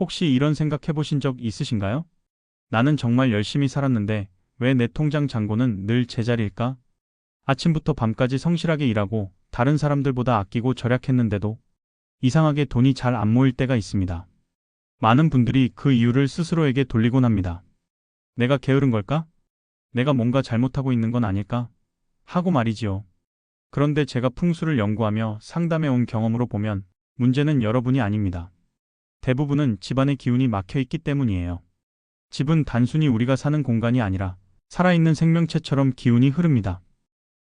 혹시 이런 생각 해보신 적 있으신가요? 나는 정말 열심히 살았는데 왜 내 통장 잔고는 늘 제자리일까? 아침부터 밤까지 성실하게 일하고 다른 사람들보다 아끼고 절약했는데도 이상하게 돈이 잘 안 모일 때가 있습니다. 많은 분들이 그 이유를 스스로에게 돌리곤 합니다. 내가 게으른 걸까? 내가 뭔가 잘못하고 있는 건 아닐까? 하고 말이지요. 그런데 제가 풍수를 연구하며 상담해 온 경험으로 보면 문제는 여러분이 아닙니다. 대부분은 집안의 기운이 막혀 있기 때문이에요. 집은 단순히 우리가 사는 공간이 아니라 살아있는 생명체처럼 기운이 흐릅니다.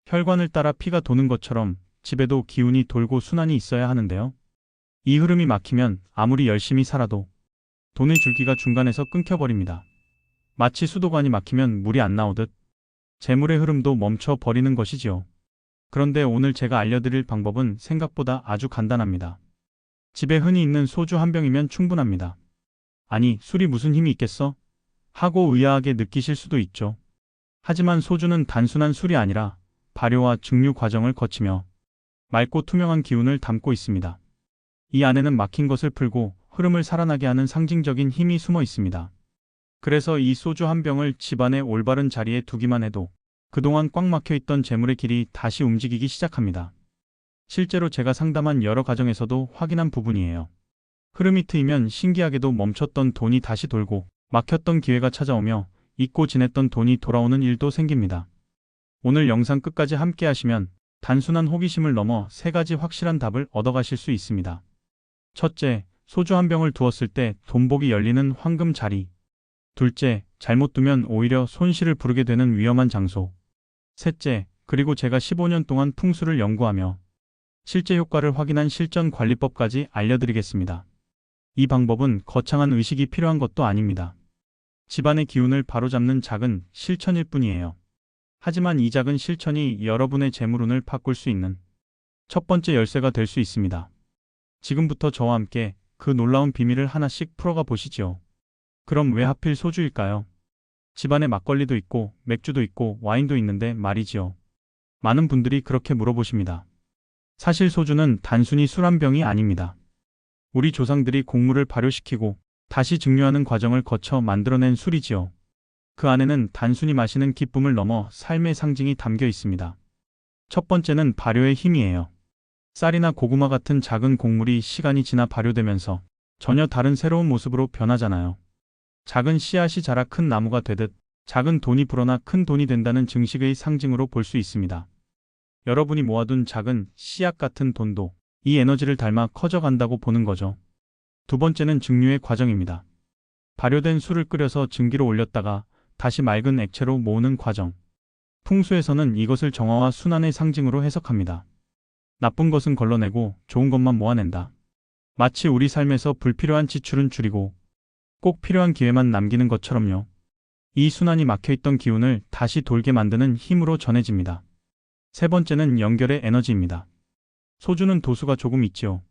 혈관을 따라 피가 도는 것처럼 집에도 기운이 돌고 순환이 있어야 하는데요. 이 흐름이 막히면 아무리 열심히 살아도 돈의 줄기가 중간에서 끊겨버립니다. 마치 수도관이 막히면 물이 안 나오듯 재물의 흐름도 멈춰 버리는 것이지요. 그런데 오늘 제가 알려드릴 방법은 생각보다 아주 간단합니다. 집에 흔히 있는 소주 한 병이면 충분합니다. 아니, 술이 무슨 힘이 있겠어? 하고 의아하게 느끼실 수도 있죠. 하지만 소주는 단순한 술이 아니라 발효와 증류 과정을 거치며 맑고 투명한 기운을 담고 있습니다. 이 안에는 막힌 것을 풀고 흐름을 살아나게 하는 상징적인 힘이 숨어 있습니다. 그래서 이 소주 한 병을 집안의 올바른 자리에 두기만 해도 그동안 꽉 막혀 있던 재물의 길이 다시 움직이기 시작합니다. 실제로 제가 상담한 여러 가정에서도 확인한 부분이에요. 흐름이 트이면 신기하게도 멈췄던 돈이 다시 돌고 막혔던 기회가 찾아오며 잊고 지냈던 돈이 돌아오는 일도 생깁니다. 오늘 영상 끝까지 함께 하시면 단순한 호기심을 넘어 세 가지 확실한 답을 얻어가실 수 있습니다. 첫째, 소주 한 병을 두었을 때 돈복이 열리는 황금 자리. 둘째, 잘못 두면 오히려 손실을 부르게 되는 위험한 장소. 셋째, 그리고 제가 15년 동안 풍수를 연구하며 실제 효과를 확인한 실전 관리법까지 알려드리겠습니다. 이 방법은 거창한 의식이 필요한 것도 아닙니다. 집안의 기운을 바로잡는 작은 실천일 뿐이에요. 하지만 이 작은 실천이 여러분의 재물운을 바꿀 수 있는 첫 번째 열쇠가 될 수 있습니다. 지금부터 저와 함께 그 놀라운 비밀을 하나씩 풀어가 보시지요. 그럼 왜 하필 소주일까요? 집안에 막걸리도 있고 맥주도 있고 와인도 있는데 말이지요. 많은 분들이 그렇게 물어보십니다. 사실 소주는 단순히 술 한 병이 아닙니다. 우리 조상들이 곡물을 발효시키고 다시 증류하는 과정을 거쳐 만들어낸 술이지요. 그 안에는 단순히 마시는 기쁨을 넘어 삶의 상징이 담겨 있습니다. 첫 번째는 발효의 힘이에요. 쌀이나 고구마 같은 작은 곡물이 시간이 지나 발효되면서 전혀 다른 새로운 모습으로 변하잖아요. 작은 씨앗이 자라 큰 나무가 되듯 작은 돈이 불어나 큰 돈이 된다는 증식의 상징으로 볼 수 있습니다. 여러분이 모아둔 작은 씨앗 같은 돈도 이 에너지를 닮아 커져간다고 보는 거죠. 두 번째는 증류의 과정입니다. 발효된 술을 끓여서 증기로 올렸다가 다시 맑은 액체로 모으는 과정. 풍수에서는 이것을 정화와 순환의 상징으로 해석합니다. 나쁜 것은 걸러내고 좋은 것만 모아낸다. 마치 우리 삶에서 불필요한 지출은 줄이고 꼭 필요한 기회만 남기는 것처럼요. 이 순환이 막혀있던 기운을 다시 돌게 만드는 힘으로 전해집니다. 세 번째는 연결의 에너지입니다. 소주는 도수가 조금 있지요.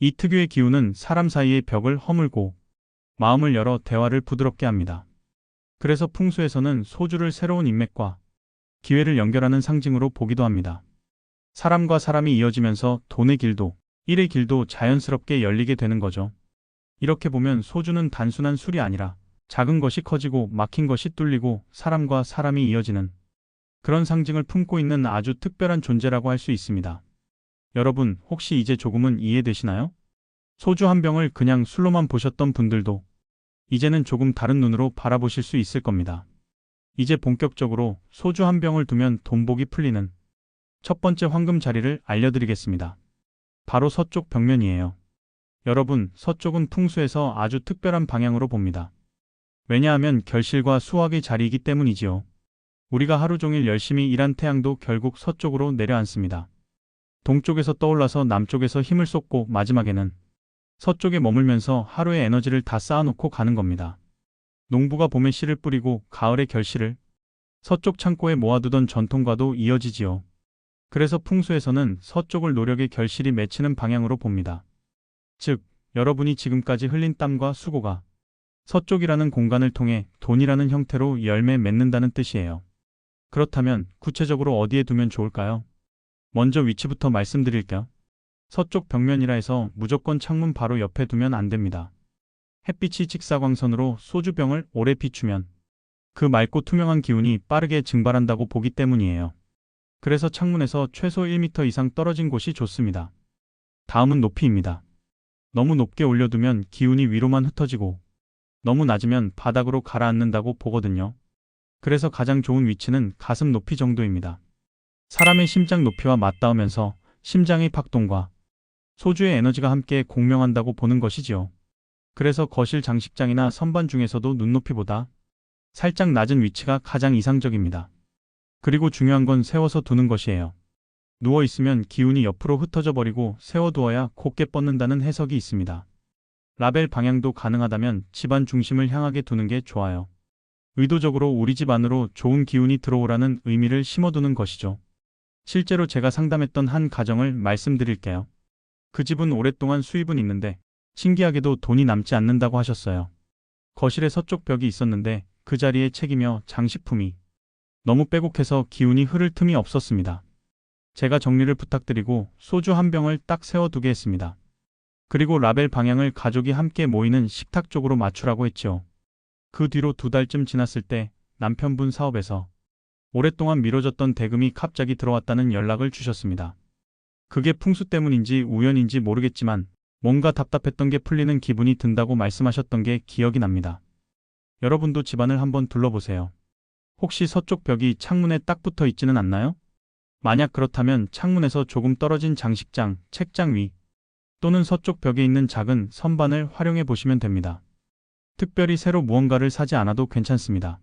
이 특유의 기운은 사람 사이의 벽을 허물고 마음을 열어 대화를 부드럽게 합니다. 그래서 풍수에서는 소주를 새로운 인맥과 기회를 연결하는 상징으로 보기도 합니다. 사람과 사람이 이어지면서 돈의 길도, 일의 길도 자연스럽게 열리게 되는 거죠. 이렇게 보면 소주는 단순한 술이 아니라 작은 것이 커지고 막힌 것이 뚫리고 사람과 사람이 이어지는 그런 상징을 품고 있는 아주 특별한 존재라고 할 수 있습니다. 여러분, 혹시 이제 조금은 이해되시나요? 소주 한 병을 그냥 술로만 보셨던 분들도 이제는 조금 다른 눈으로 바라보실 수 있을 겁니다. 이제 본격적으로 소주 한 병을 두면 돈복이 풀리는 첫 번째 황금 자리를 알려드리겠습니다. 바로 서쪽 벽면이에요. 여러분, 서쪽은 풍수에서 아주 특별한 방향으로 봅니다. 왜냐하면 결실과 수확의 자리이기 때문이지요. 우리가 하루 종일 열심히 일한 태양도 결국 서쪽으로 내려앉습니다. 동쪽에서 떠올라서 남쪽에서 힘을 쏟고 마지막에는 서쪽에 머물면서 하루의 에너지를 다 쌓아놓고 가는 겁니다. 농부가 봄에 씨를 뿌리고 가을에 결실을 서쪽 창고에 모아두던 전통과도 이어지지요. 그래서 풍수에서는 서쪽을 노력의 결실이 맺히는 방향으로 봅니다. 즉, 여러분이 지금까지 흘린 땀과 수고가 서쪽이라는 공간을 통해 돈이라는 형태로 열매 맺는다는 뜻이에요. 그렇다면 구체적으로 어디에 두면 좋을까요? 먼저 위치부터 말씀드릴게요. 서쪽 벽면이라 해서 무조건 창문 바로 옆에 두면 안 됩니다. 햇빛이 직사광선으로 소주병을 오래 비추면 그 맑고 투명한 기운이 빠르게 증발한다고 보기 때문이에요. 그래서 창문에서 최소 1m 이상 떨어진 곳이 좋습니다. 다음은 높이입니다. 너무 높게 올려두면 기운이 위로만 흩어지고 너무 낮으면 바닥으로 가라앉는다고 보거든요. 그래서 가장 좋은 위치는 가슴 높이 정도입니다. 사람의 심장 높이와 맞닿으면서 심장의 박동과 소주의 에너지가 함께 공명한다고 보는 것이지요. 그래서 거실 장식장이나 선반 중에서도 눈높이보다 살짝 낮은 위치가 가장 이상적입니다. 그리고 중요한 건 세워서 두는 것이에요. 누워 있으면 기운이 옆으로 흩어져 버리고 세워두어야 곱게 뻗는다는 해석이 있습니다. 라벨 방향도 가능하다면 집안 중심을 향하게 두는 게 좋아요. 의도적으로 우리 집 안으로 좋은 기운이 들어오라는 의미를 심어두는 것이죠. 실제로 제가 상담했던 한 가정을 말씀드릴게요. 그 집은 오랫동안 수입은 있는데 신기하게도 돈이 남지 않는다고 하셨어요. 거실에 서쪽 벽이 있었는데 그 자리에 책이며 장식품이 너무 빼곡해서 기운이 흐를 틈이 없었습니다. 제가 정리를 부탁드리고 소주 한 병을 딱 세워두게 했습니다. 그리고 라벨 방향을 가족이 함께 모이는 식탁 쪽으로 맞추라고 했죠. 그 뒤로 두 달쯤 지났을 때 남편분 사업에서 오랫동안 미뤄졌던 대금이 갑자기 들어왔다는 연락을 주셨습니다. 그게 풍수 때문인지 우연인지 모르겠지만 뭔가 답답했던 게 풀리는 기분이 든다고 말씀하셨던 게 기억이 납니다. 여러분도 집안을 한번 둘러보세요. 혹시 서쪽 벽이 창문에 딱 붙어 있지는 않나요? 만약 그렇다면 창문에서 조금 떨어진 장식장, 책장 위 또는 서쪽 벽에 있는 작은 선반을 활용해 보시면 됩니다. 특별히 새로 무언가를 사지 않아도 괜찮습니다.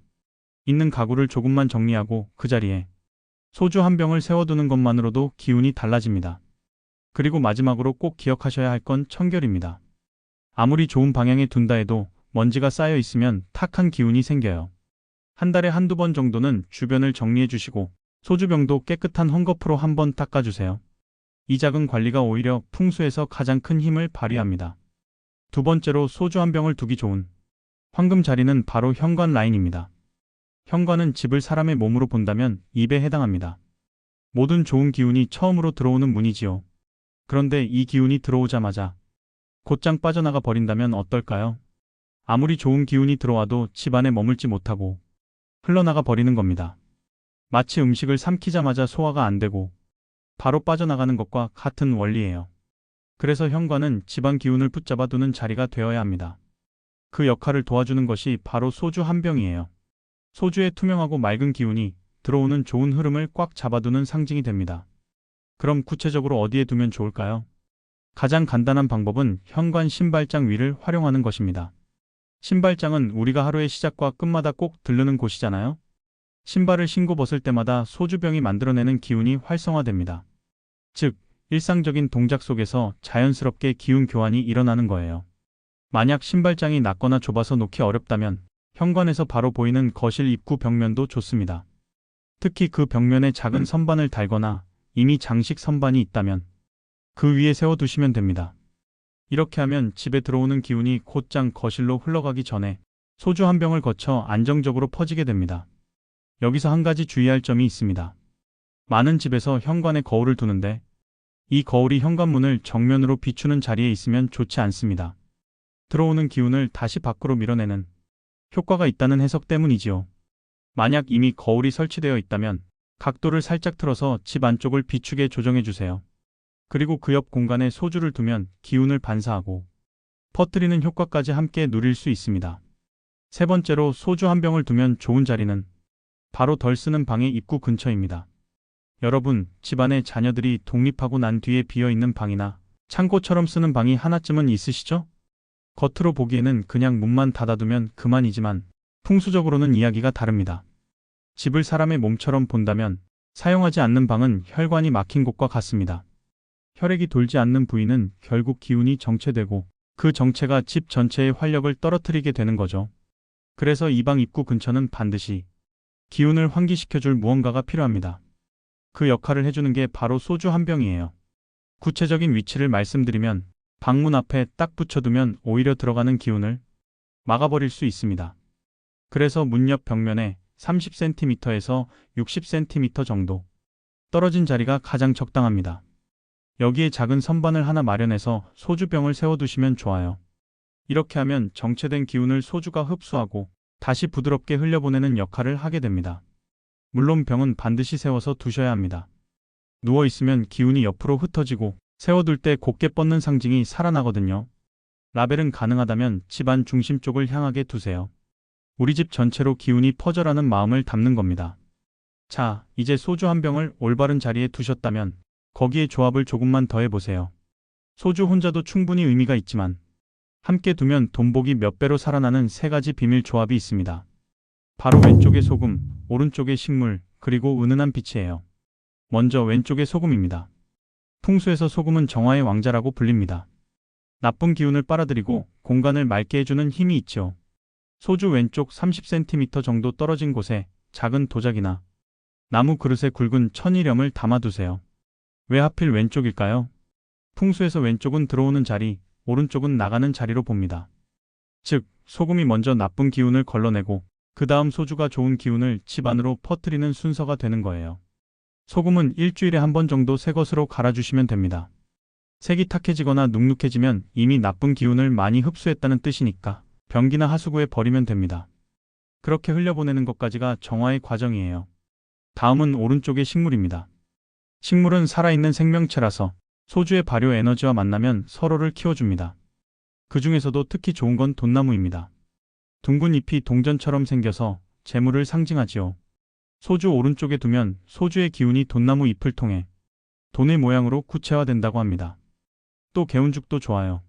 있는 가구를 조금만 정리하고 그 자리에 소주 한 병을 세워두는 것만으로도 기운이 달라집니다. 그리고 마지막으로 꼭 기억하셔야 할 건 청결입니다. 아무리 좋은 방향에 둔다 해도 먼지가 쌓여 있으면 탁한 기운이 생겨요. 한 달에 한두 번 정도는 주변을 정리해 주시고 소주병도 깨끗한 헝겊으로 한번 닦아주세요. 이 작은 관리가 오히려 풍수에서 가장 큰 힘을 발휘합니다. 두 번째로 소주 한 병을 두기 좋은 황금 자리는 바로 현관 라인입니다. 현관은 집을 사람의 몸으로 본다면 입에 해당합니다. 모든 좋은 기운이 처음으로 들어오는 문이지요. 그런데 이 기운이 들어오자마자 곧장 빠져나가 버린다면 어떨까요? 아무리 좋은 기운이 들어와도 집 안에 머물지 못하고 흘러나가 버리는 겁니다. 마치 음식을 삼키자마자 소화가 안 되고 바로 빠져나가는 것과 같은 원리예요. 그래서 현관은 집안 기운을 붙잡아 두는 자리가 되어야 합니다. 그 역할을 도와주는 것이 바로 소주 한 병이에요. 소주의 투명하고 맑은 기운이 들어오는 좋은 흐름을 꽉 잡아두는 상징이 됩니다. 그럼 구체적으로 어디에 두면 좋을까요? 가장 간단한 방법은 현관 신발장 위를 활용하는 것입니다. 신발장은 우리가 하루의 시작과 끝마다 꼭 들르는 곳이잖아요. 신발을 신고 벗을 때마다 소주병이 만들어내는 기운이 활성화됩니다. 즉, 일상적인 동작 속에서 자연스럽게 기운 교환이 일어나는 거예요. 만약 신발장이 낮거나 좁아서 놓기 어렵다면 현관에서 바로 보이는 거실 입구 벽면도 좋습니다. 특히 그 벽면에 작은 선반을 달거나 이미 장식 선반이 있다면 그 위에 세워두시면 됩니다. 이렇게 하면 집에 들어오는 기운이 곧장 거실로 흘러가기 전에 소주 한 병을 거쳐 안정적으로 퍼지게 됩니다. 여기서 한 가지 주의할 점이 있습니다. 많은 집에서 현관에 거울을 두는데 이 거울이 현관문을 정면으로 비추는 자리에 있으면 좋지 않습니다. 들어오는 기운을 다시 밖으로 밀어내는 효과가 있다는 해석 때문이지요. 만약 이미 거울이 설치되어 있다면 각도를 살짝 틀어서 집 안쪽을 비추게 조정해 주세요. 그리고 그 옆 공간에 소주를 두면 기운을 반사하고 퍼뜨리는 효과까지 함께 누릴 수 있습니다. 세 번째로 소주 한 병을 두면 좋은 자리는 바로 덜 쓰는 방의 입구 근처입니다. 여러분, 집안에 자녀들이 독립하고 난 뒤에 비어 있는 방이나 창고처럼 쓰는 방이 하나쯤은 있으시죠? 겉으로 보기에는 그냥 문만 닫아두면 그만이지만 풍수적으로는 이야기가 다릅니다. 집을 사람의 몸처럼 본다면 사용하지 않는 방은 혈관이 막힌 곳과 같습니다. 혈액이 돌지 않는 부위는 결국 기운이 정체되고 그 정체가 집 전체의 활력을 떨어뜨리게 되는 거죠. 그래서 이 방 입구 근처는 반드시 기운을 환기시켜줄 무언가가 필요합니다. 그 역할을 해주는 게 바로 소주 한 병이에요. 구체적인 위치를 말씀드리면 방문 앞에 딱 붙여두면 오히려 들어가는 기운을 막아버릴 수 있습니다. 그래서 문 옆 벽면에 30cm에서 60cm 정도 떨어진 자리가 가장 적당합니다. 여기에 작은 선반을 하나 마련해서 소주병을 세워두시면 좋아요. 이렇게 하면 정체된 기운을 소주가 흡수하고 다시 부드럽게 흘려보내는 역할을 하게 됩니다. 물론 병은 반드시 세워서 두셔야 합니다. 누워 있으면 기운이 옆으로 흩어지고 세워둘 때 곧게 뻗는 상징이 살아나거든요. 라벨은 가능하다면 집안 중심 쪽을 향하게 두세요. 우리 집 전체로 기운이 퍼져라는 마음을 담는 겁니다. 자, 이제 소주 한 병을 올바른 자리에 두셨다면 거기에 조합을 조금만 더 해보세요. 소주 혼자도 충분히 의미가 있지만 함께 두면 돈복이 몇 배로 살아나는 세 가지 비밀 조합이 있습니다. 바로 왼쪽에 소금, 오른쪽에 식물, 그리고 은은한 빛이에요. 먼저 왼쪽에 소금입니다. 풍수에서 소금은 정화의 왕자라고 불립니다. 나쁜 기운을 빨아들이고 공간을 맑게 해주는 힘이 있죠. 소주 왼쪽 30cm 정도 떨어진 곳에 작은 도자기나 나무 그릇에 굵은 천일염을 담아두세요. 왜 하필 왼쪽일까요? 풍수에서 왼쪽은 들어오는 자리, 오른쪽은 나가는 자리로 봅니다. 즉, 소금이 먼저 나쁜 기운을 걸러내고 그 다음 소주가 좋은 기운을 집 안으로 퍼뜨리는 순서가 되는 거예요. 소금은 일주일에 한 번 정도 새 것으로 갈아주시면 됩니다. 색이 탁해지거나 눅눅해지면 이미 나쁜 기운을 많이 흡수했다는 뜻이니까 변기나 하수구에 버리면 됩니다. 그렇게 흘려보내는 것까지가 정화의 과정이에요. 다음은 오른쪽의 식물입니다. 식물은 살아있는 생명체라서 소주의 발효 에너지와 만나면 서로를 키워줍니다. 그 중에서도 특히 좋은 건 돈나무입니다. 둥근 잎이 동전처럼 생겨서 재물을 상징하지요. 소주 오른쪽에 두면 소주의 기운이 돈나무 잎을 통해 돈의 모양으로 구체화된다고 합니다. 또 개운죽도 좋아요.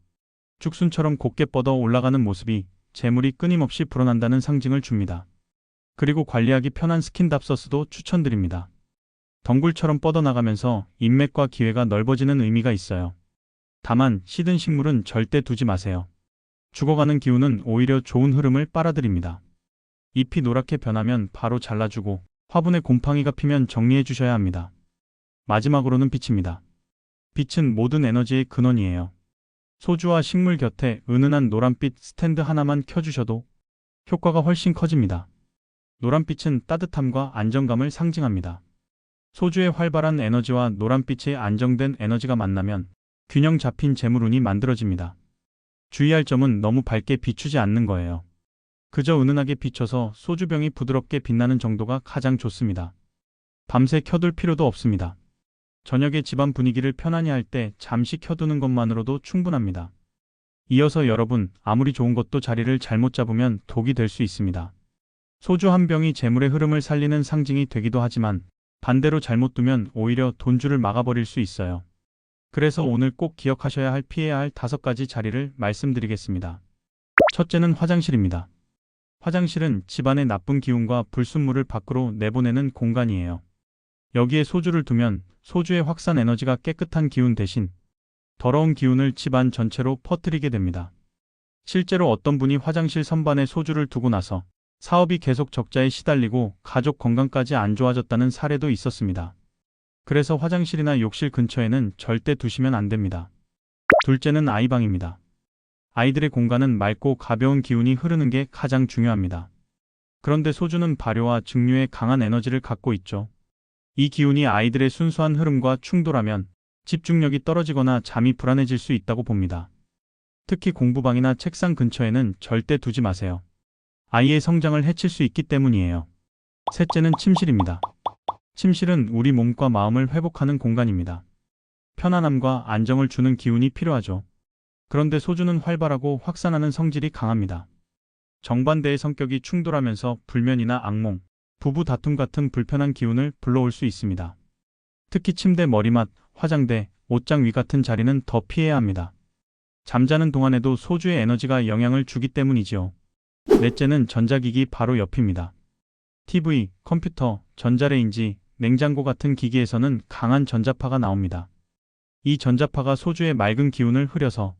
죽순처럼 곱게 뻗어 올라가는 모습이 재물이 끊임없이 불어난다는 상징을 줍니다. 그리고 관리하기 편한 스킨답서스도 추천드립니다. 덩굴처럼 뻗어나가면서 인맥과 기회가 넓어지는 의미가 있어요. 다만 시든 식물은 절대 두지 마세요. 죽어가는 기운은 오히려 좋은 흐름을 빨아들입니다. 잎이 노랗게 변하면 바로 잘라주고 화분에 곰팡이가 피면 정리해 주셔야 합니다. 마지막으로는 빛입니다. 빛은 모든 에너지의 근원이에요. 소주와 식물 곁에 은은한 노란빛 스탠드 하나만 켜주셔도 효과가 훨씬 커집니다. 노란빛은 따뜻함과 안정감을 상징합니다. 소주의 활발한 에너지와 노란빛의 안정된 에너지가 만나면 균형 잡힌 재물운이 만들어집니다. 주의할 점은 너무 밝게 비추지 않는 거예요. 그저 은은하게 비춰서 소주병이 부드럽게 빛나는 정도가 가장 좋습니다. 밤새 켜둘 필요도 없습니다. 저녁에 집안 분위기를 편안히 할 때 잠시 켜두는 것만으로도 충분합니다. 이어서 여러분, 아무리 좋은 것도 자리를 잘못 잡으면 독이 될 수 있습니다. 소주 한 병이 재물의 흐름을 살리는 상징이 되기도 하지만 반대로 잘못 두면 오히려 돈줄을 막아버릴 수 있어요. 그래서 오늘 꼭 기억하셔야 할 피해야 할 다섯 가지 자리를 말씀드리겠습니다. 첫째는 화장실입니다. 화장실은 집안의 나쁜 기운과 불순물을 밖으로 내보내는 공간이에요. 여기에 소주를 두면 소주의 확산 에너지가 깨끗한 기운 대신 더러운 기운을 집안 전체로 퍼뜨리게 됩니다. 실제로 어떤 분이 화장실 선반에 소주를 두고 나서 사업이 계속 적자에 시달리고 가족 건강까지 안 좋아졌다는 사례도 있었습니다. 그래서 화장실이나 욕실 근처에는 절대 두시면 안 됩니다. 둘째는 아이방입니다. 아이들의 공간은 맑고 가벼운 기운이 흐르는 게 가장 중요합니다. 그런데 소주는 발효와 증류에 강한 에너지를 갖고 있죠. 이 기운이 아이들의 순수한 흐름과 충돌하면 집중력이 떨어지거나 잠이 불안해질 수 있다고 봅니다. 특히 공부방이나 책상 근처에는 절대 두지 마세요. 아이의 성장을 해칠 수 있기 때문이에요. 셋째는 침실입니다. 침실은 우리 몸과 마음을 회복하는 공간입니다. 편안함과 안정을 주는 기운이 필요하죠. 그런데 소주는 활발하고 확산하는 성질이 강합니다. 정반대의 성격이 충돌하면서 불면이나 악몽, 부부 다툼 같은 불편한 기운을 불러올 수 있습니다. 특히 침대 머리맡, 화장대, 옷장 위 같은 자리는 더 피해야 합니다. 잠자는 동안에도 소주의 에너지가 영향을 주기 때문이지요. 넷째는 전자기기 바로 옆입니다. TV, 컴퓨터, 전자레인지, 냉장고 같은 기기에서는 강한 전자파가 나옵니다. 이 전자파가 소주의 맑은 기운을 흐려서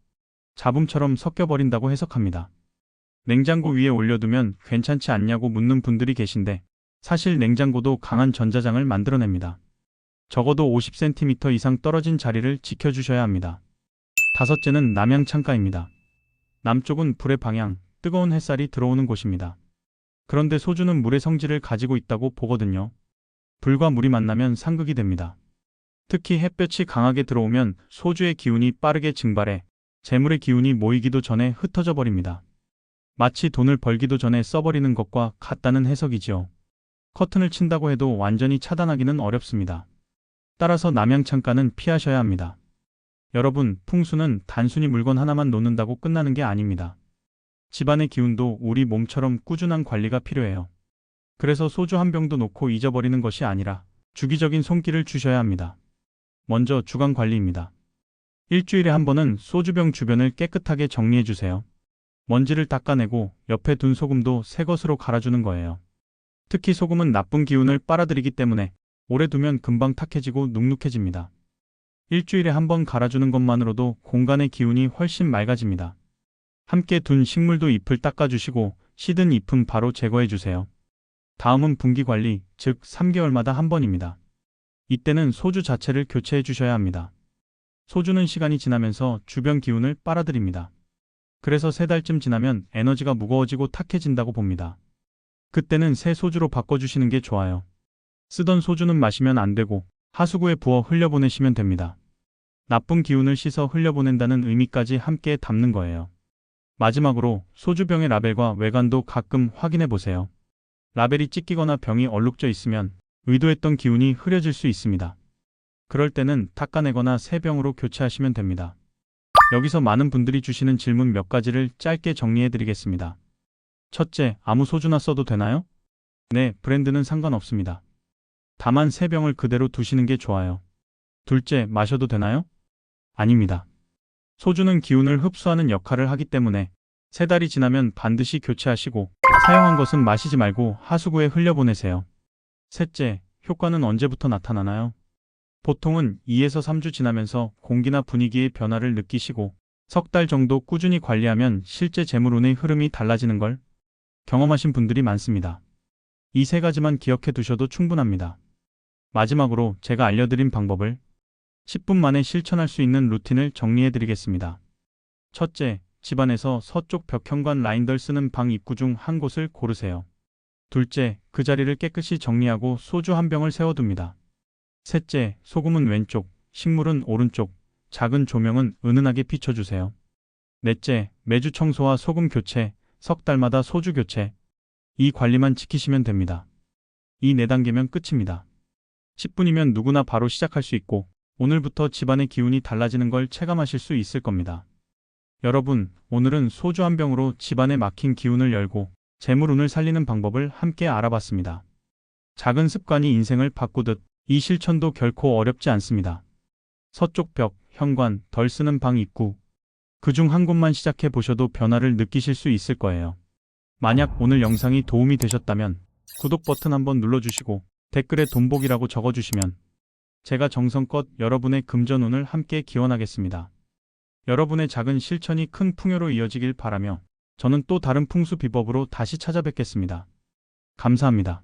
잡음처럼 섞여버린다고 해석합니다. 냉장고 위에 올려두면 괜찮지 않냐고 묻는 분들이 계신데 사실 냉장고도 강한 전자장을 만들어냅니다. 적어도 50cm 이상 떨어진 자리를 지켜주셔야 합니다. 다섯째는 남향 창가입니다. 남쪽은 불의 방향, 뜨거운 햇살이 들어오는 곳입니다. 그런데 소주는 물의 성질을 가지고 있다고 보거든요. 불과 물이 만나면 상극이 됩니다. 특히 햇볕이 강하게 들어오면 소주의 기운이 빠르게 증발해 재물의 기운이 모이기도 전에 흩어져 버립니다. 마치 돈을 벌기도 전에 써버리는 것과 같다는 해석이지요. 커튼을 친다고 해도 완전히 차단하기는 어렵습니다. 따라서 남양창가는 피하셔야 합니다. 여러분, 풍수는 단순히 물건 하나만 놓는다고 끝나는 게 아닙니다. 집안의 기운도 우리 몸처럼 꾸준한 관리가 필요해요. 그래서 소주 한 병도 놓고 잊어버리는 것이 아니라 주기적인 손길을 주셔야 합니다. 먼저 주간 관리입니다. 일주일에 한 번은 소주병 주변을 깨끗하게 정리해 주세요. 먼지를 닦아내고 옆에 둔 소금도 새 것으로 갈아주는 거예요. 특히 소금은 나쁜 기운을 빨아들이기 때문에 오래 두면 금방 탁해지고 눅눅해집니다. 일주일에 한 번 갈아주는 것만으로도 공간의 기운이 훨씬 맑아집니다. 함께 둔 식물도 잎을 닦아주시고 시든 잎은 바로 제거해 주세요. 다음은 분기 관리, 즉 3개월마다 한 번입니다. 이때는 소주 자체를 교체해 주셔야 합니다. 소주는 시간이 지나면서 주변 기운을 빨아들입니다. 그래서 세 달쯤 지나면 에너지가 무거워지고 탁해진다고 봅니다. 그때는 새 소주로 바꿔주시는 게 좋아요. 쓰던 소주는 마시면 안 되고 하수구에 부어 흘려보내시면 됩니다. 나쁜 기운을 씻어 흘려보낸다는 의미까지 함께 담는 거예요. 마지막으로 소주병의 라벨과 외관도 가끔 확인해 보세요. 라벨이 찢기거나 병이 얼룩져 있으면 의도했던 기운이 흐려질 수 있습니다. 그럴 때는 닦아내거나 새 병으로 교체하시면 됩니다. 여기서 많은 분들이 주시는 질문 몇 가지를 짧게 정리해 드리겠습니다. 첫째, 아무 소주나 써도 되나요? 네, 브랜드는 상관없습니다. 다만 새 병을 그대로 두시는 게 좋아요. 둘째, 마셔도 되나요? 아닙니다. 소주는 기운을 흡수하는 역할을 하기 때문에 세 달이 지나면 반드시 교체하시고 사용한 것은 마시지 말고 하수구에 흘려보내세요. 셋째, 효과는 언제부터 나타나나요? 보통은 2에서 3주 지나면서 공기나 분위기의 변화를 느끼시고 석 달 정도 꾸준히 관리하면 실제 재물운의 흐름이 달라지는 걸 경험하신 분들이 많습니다. 이 세 가지만 기억해 두셔도 충분합니다. 마지막으로 제가 알려드린 방법을 10분 만에 실천할 수 있는 루틴을 정리해 드리겠습니다. 첫째, 집안에서 서쪽 벽현관 라인들 쓰는 방 입구 중 한 곳을 고르세요. 둘째, 그 자리를 깨끗이 정리하고 소주 한 병을 세워둡니다. 셋째, 소금은 왼쪽, 식물은 오른쪽, 작은 조명은 은은하게 비춰주세요. 넷째, 매주 청소와 소금 교체, 석 달마다 소주 교체. 이 관리만 지키시면 됩니다. 이네 단계면 끝입니다. 10분이면 누구나 바로 시작할 수 있고 오늘부터 집안의 기운이 달라지는 걸 체감하실 수 있을 겁니다. 여러분, 오늘은 소주 한 병으로 집안에 막힌 기운을 열고 재물운을 살리는 방법을 함께 알아봤습니다. 작은 습관이 인생을 바꾸듯 이 실천도 결코 어렵지 않습니다. 서쪽 벽, 현관, 덜 쓰는 방 입구. 그 중 한 곳만 시작해 보셔도 변화를 느끼실 수 있을 거예요. 만약 오늘 영상이 도움이 되셨다면 구독 버튼 한번 눌러주시고 댓글에 돈복이라고 적어주시면 제가 정성껏 여러분의 금전운을 함께 기원하겠습니다. 여러분의 작은 실천이 큰 풍요로 이어지길 바라며 저는 또 다른 풍수 비법으로 다시 찾아뵙겠습니다. 감사합니다.